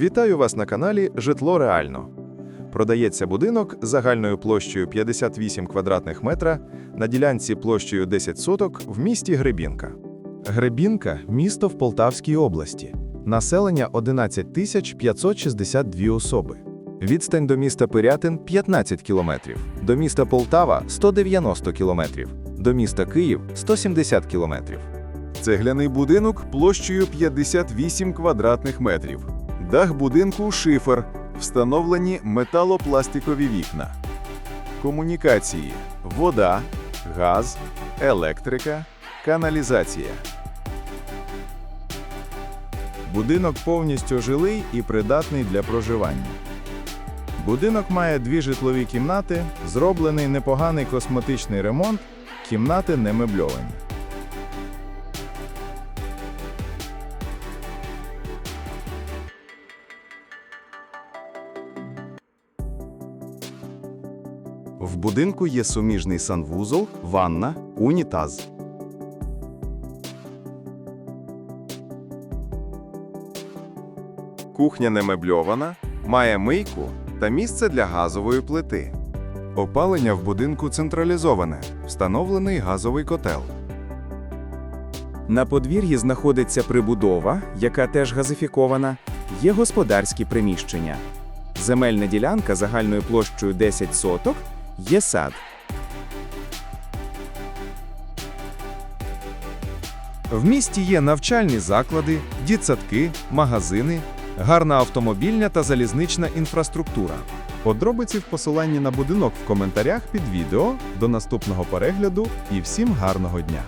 Вітаю вас на каналі Житло Реально. Продається будинок загальною площею 58 квадратних метра на ділянці площею 10 соток в місті Гребінка. Гребінка – місто в Полтавській області. Населення 11 тисяч 562 особи. Відстань до міста Пирятин – 15 кілометрів, до міста Полтава – 190 кілометрів, до міста Київ – 170 кілометрів. Цегляний будинок площею 58 квадратних метрів. Дах будинку шифер, встановлені металопластикові вікна. Комунікації: вода, газ, електрика, каналізація. Будинок повністю жилий і придатний для проживання. Будинок має дві житлові кімнати, зроблений непоганий косметичний ремонт, кімнати не мебльовані. В будинку є суміжний санвузол, ванна, унітаз. Кухня не мебльована, має мийку та місце для газової плити. Опалення в будинку централізоване, встановлений газовий котел. На подвір'ї знаходиться прибудова, яка теж газифікована, є господарські приміщення. Земельна ділянка загальною площею 10 соток, є сад. В місті є навчальні заклади, дітсадки, магазини, гарна автомобільна та залізнична інфраструктура. Подробиці в посиланні на будинок в коментарях під відео. До наступного перегляду і всім гарного дня!